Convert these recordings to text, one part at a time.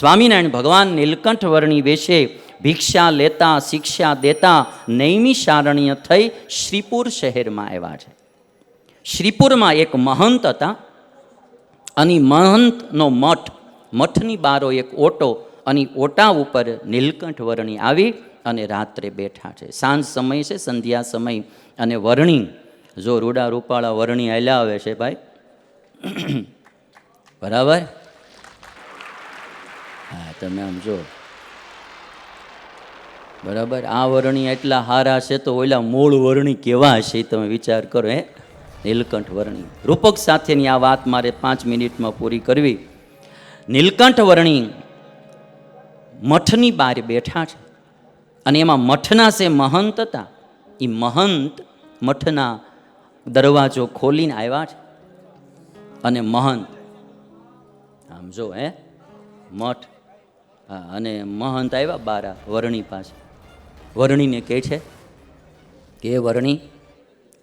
સ્વામિનારાયણ ભગવાન નીલકંઠ વર્ણી વેશે ભિક્ષા લેતા, શિક્ષા દેતા નૈમિષારણ્ય થઈ શ્રીપુર શહેરમાં આવ્યા છે. શ્રીપુરમાં એક મહંત હતા અને મહંતનો મઠ, મઠની બારો એક ઓટો અને ઓટા ઉપર નીલકંઠ વર્ણી આવી અને રાત્રે બેઠા છે. સાંજ સમય છે, સંધ્યા સમય અને વર્ણી. જો રૂડા રૂપાળા વર્ણી હાલ્યા આવે છે ભાઈ. બરાબર? તમે આમ જો. બરાબર? આ વર્ણી એટલા હારા છે તો ઓલા મૂળ વર્ણી કેવા હશે એ તમે વિચાર કરો, હે? નીલકંઠ વર્ણી. રૂપક સાથેની આ વાત મારે પાંચ મિનિટમાં પૂરી કરવી. નીલકંઠ વર્ણી મઠની બહાર બેઠા છે અને એમાં મઠના છે મહંત હતા એ મહંત મઠના દરવાજો ખોલીને આવ્યા છે. અને મહંત, આમ જો, હે? મઠ હા, અને મહંત આવ્યા બારા, વરણી પાસે. વરણીને કહે છે કે, વરણી,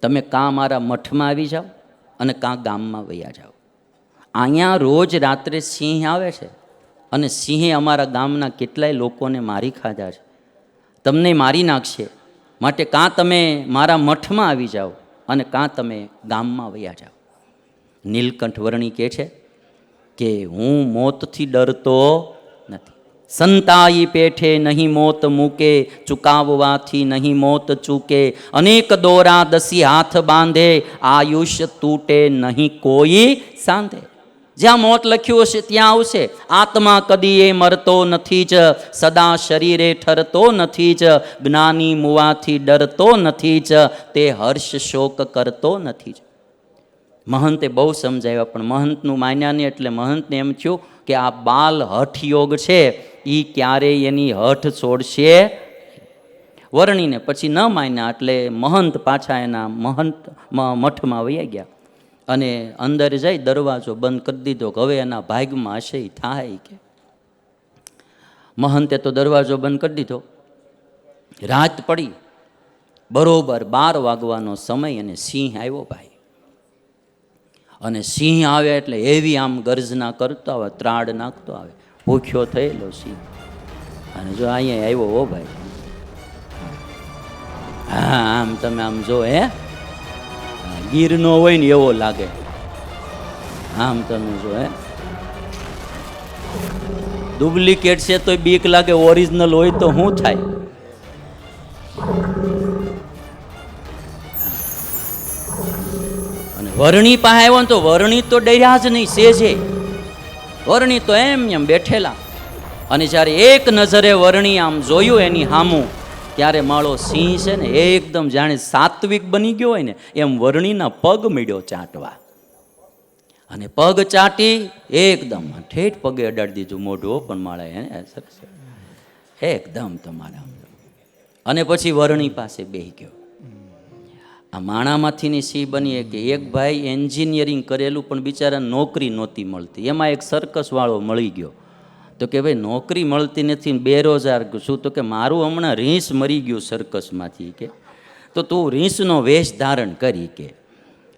તમે કાં મારા મઠમાં આવી જાઓ અને કાં ગામમાં વૈયા જાઓ. અહીંયા રોજ રાત્રે સિંહ આવે છે અને સિંહે અમારા ગામના કેટલાય લોકોને મારી ખાધા છે. તમને મારી નાખશે. માટે કાં તમે મારા મઠમાં આવી જાઓ અને કાં તમે ગામમાં વયા જાઓ. નીલકંઠ વર્ણી કહે છે કે, હું મોતથી ડરતો નથી. સંતાઈ પેઠે નહીં મોત મૂકે, ચુકાવવાથી નહીં મોત ચૂકે. અનેક દોરા દસી હાથ બાંધે, આયુષ્ય તૂટે નહીં કોઈ સાંધે. જ્યાં મોત લખ્યું હશે ત્યાં આવશે. આત્મા કદી એ મરતો નથી જ, સદા શરીરે ઠરતો નથી જ, જ્ઞાની મુવાથી ડરતો નથી જ, તે હર્ષ શોક કરતો નથી જ. મહંતે બહુ સમજાવ્યા, પણ મહંતનું માન્યા નહીં એટલે મહંતને એમ થયું કે આ બાલ હઠ યોગ છે. એ ક્યારેય એની હઠ છોડશે વર્ણીને પછી ન માન્યા એટલે મહંત પાછા એના મહંત મઠમાં વયા ગયા. અને અંદર જઈ દરવાજો બંધ કરી દીધો કે હવે એના ભાગમાં હશે થાય કે. મહંતે તો દરવાજો બંધ કરી દીધો. રાત પડી. બરોબર બાર વાગવાનો સમય અને સિંહ આવ્યો ભાઈ. અને સિંહ આવે એટલે એવી આમ ગર્જના કરતો આવે ત્રાડ નાખતો આવે. ભૂખ્યો થયેલો સિંહ અને જો અહીંયા આવ્યો હો ભાઈ. હા, આમ તમે આમ જો હે. ગીરનો હોય ને એવો લાગે. આમ તમે જો હે. ડુપ્લિકેટ છે તો બીક લાગે, ઓરિજિનલ હોય તો શું થાય? અને વરણી પાસે આવ્યો ને તો વરણી તો ડર્યા જ નહીં, સેજે. વર્ણી તો એમ એમ બેઠેલા. અને જ્યારે એક નજરે વર્ણી આમ જોયું એની હામું, ત્યારે માળો સિંહ છે ને એકદમ જાણે સાત્વિક બની ગયો હોય ને, એમ વર્ણીના પગ મળ્યો ચાટવા. અને પગ ચાટી એકદમ, ઠેઠ પગે અડાડી દીધું મોઢું પણ માળે એને સરસ. એકદમ તમારા. અને પછી વર્ણી પાસે બેહી ગયો. આ માણામાંથીની સી બની કે એક ભાઈ એન્જિનિયરિંગ કરેલું પણ બિચારા નોકરી નહોતી મળતી. એમાં એક સર્કસવાળો મળી ગયો. તો કે ભાઈ નોકરી મળતી નથી બેરોજગાર શું તો કે મારું હમણાં રીંસ મરી ગયું સર્કસમાંથી કે. તો તું રીંસનો વેશ ધારણ કરી કે.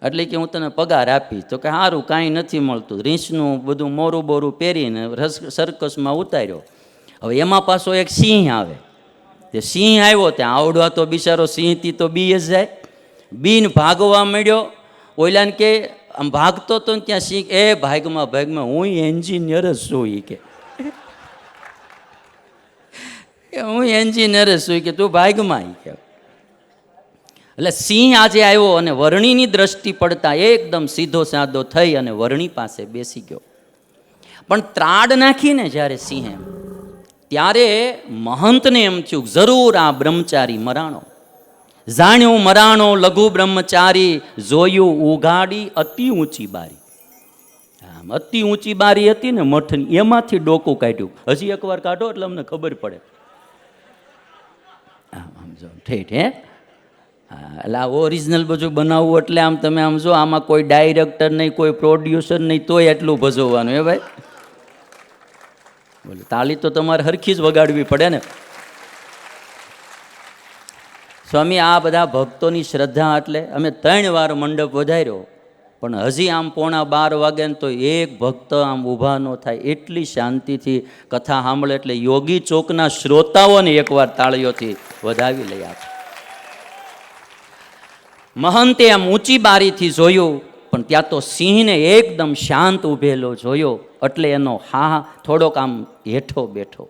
એટલે કે હું તને પગાર આપીશ. તો કે સારું કાંઈ નથી મળતું. રીંસનું બધું મોરું બોરું પહેરીને રસ સર્કસમાં ઉતાર્યો. હવે એમાં પાછો એક સિંહ આવે. તે સિંહ આવ્યો ત્યાં આવડવા તો બિચારો સિંહથી તો બી જ જાય. બીન ભાગવા માંડ્યો. ઓલાને કે, આમ ભાગતો તો ને ત્યાં શીખ. એ ભાગમાં ભાગમાં, હું એન્જિનિયર જ છું. ઈ કે. હું એન્જિનિયર જ છું. કે, તું ભાગમાં. કે. એટલે સિંહ આજે આવ્યો અને વરણીની દ્રષ્ટિ પડતા એકદમ સીધો સાધો થઈ અને વરણી પાસે બેસી ગયો. પણ ત્રાડ નાખીને જ્યારે સિંહે ત્યારે મહંતને એમ થયું, જરૂર આ બ્રહ્મચારી મરાણો. જાણ્યું મરાણો લઘુ બ્રહ્મચારી, જોયું ઉગાડી અતિ ઊંચી બારી. આમ અતિ ઊંચી બારી હતી ને મઠની, એમાંથી ડોકું કાઢ્યું. હજી એકવાર કાઢો એટલે અમને ખબર પડે. આમ આમ જો, ઠેઠ, હે? એટલે આ ઓરિજિનલ બધું બનાવવું એટલે આમ તમે આમ જો, આમાં કોઈ ડાયરેક્ટર નહીં, કોઈ પ્રોડ્યુસર નહીં, તોય એટલું ભજવવાનું, હે ભાઈ? બોલે તાળી તો તમારે હરખી જ વગાડવી પડે ને. સ્વામી, આ બધા ભક્તોની શ્રદ્ધા એટલે અમે ત્રણ વાર મંડપ વધાર્યો. પણ હજી આમ પોણા બાર વાગે તો એક ભક્ત આમ ઊભા ન થાય. એટલી શાંતિથી કથા સાંભળે એટલે યોગી ચોકના શ્રોતાઓને એકવાર તાળીઓથી વધાવી લઈ આપે મહંતે આમ ઊંચી બારીથી જોયું, પણ ત્યાં તો સિંહને એકદમ શાંત ઊભેલો જોયો. એટલે એનો હા, થોડોક આમ હેઠો બેઠો.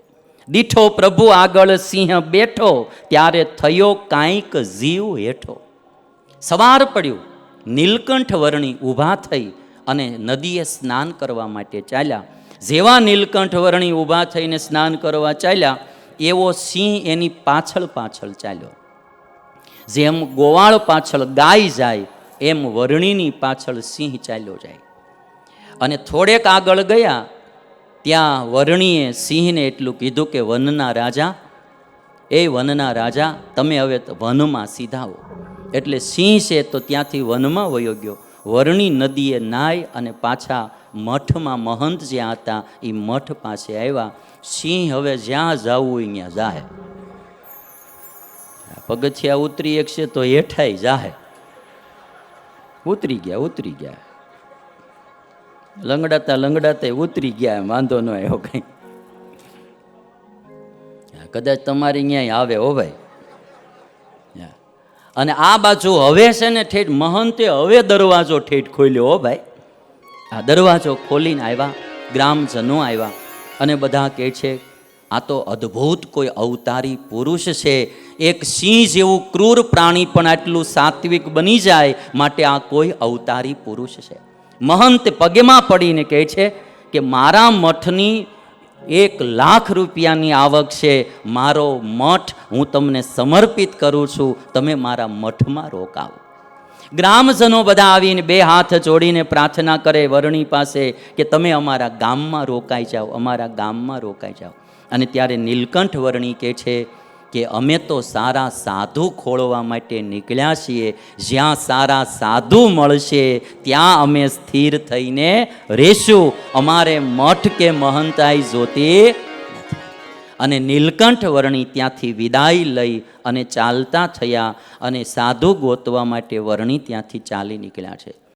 દીઠો પ્રભુ આગળ સિંહ બેઠો, ત્યારે થયો કાંઈક જીવ હેઠો. સવાર પડ્યું, નીલકંઠ વર્ણી ઊભા થઈ અને નદીએ સ્નાન કરવા માટે ચાલ્યા. જેવા નીલકંઠ વર્ણી ઊભા થઈને સ્નાન કરવા ચાલ્યા, એવો સિંહ એની પાછળ પાછળ ચાલ્યો. જેમ ગોવાળ પાછળ ગાય જાય, એમ વર્ણીની પાછળ સિંહ ચાલ્યો જાય. અને થોડેક આગળ ગયા ત્યાં વર્ણીએ સિંહને એટલું કીધું કે, વનના રાજા, એ વનના રાજા, તમે હવે વનમાં સીધાઓ. એટલે સિંહ છે તો ત્યાંથી વનમાં વયો ગયો. વર્ણી નદીએ નાય અને પાછા મઠમાં મહંત જ્યાં હતા એ મઠ પાસે આવ્યા. સિંહ હવે જ્યાં જવું હોય ત્યાં જાહે. પગથિયા ઉતરી છે તો હેઠાઈ જાહે. ઉતરી ગયા ઉતરી ગયા. લંગડાતા લંગડાતા ઉતરી ગયા વાંધો ન આવ્યો કંઈ. કદાચ તમારી અહીંયા આવે હો ભાઈ. અને આ બાજુ હવે છે ને ઠેઠ મહંતે હવે દરવાજો ઠેઠ ખોલ્યો હો ભાઈ. આ દરવાજો ખોલીને આવ્યા, ગ્રામજનો આવ્યા અને બધા કહે છે, આ તો અદ્ભુત કોઈ અવતારી પુરુષ છે. એક સિંહ જેવું ક્રૂર પ્રાણી પણ આટલું સાત્વિક બની જાય માટે આ કોઈ અવતારી પુરુષ છે. મહંત પગેમાં પડીને કહે છે કે મારા મઠની એક લાખ રૂપિયાની આવક છે, મારો મઠ હું તમને સમર્પિત કરું છું, તમે મારા મઠમાં રોકાવો. ગ્રામજનો બધા આવીને બે હાથ જોડીને પ્રાર્થના કરે વરણી પાસે કે તમે અમારા ગામમાં રોકાઈ જાઓ, અમારા ગામમાં રોકાઈ જાઓ. અને ત્યારે નીલકંઠ વરણી કહે છે કે અમે તો સારા સાધુ ખોળવા માટે નીકળ્યા છીએ. જ્યાં સારા સાધુ મળશે, ત્યાં અમે સ્થિર થઈને રહેશું. અમારે મઠ કે મહંતાઈ જોતી અને નીલકંઠ વર્ણી ત્યાંથી વિદાય લઈ અને ચાલતા થયા અને સાધુ ગોતવા માટે વર્ણી ત્યાંથી ચાલી નીકળ્યા છે.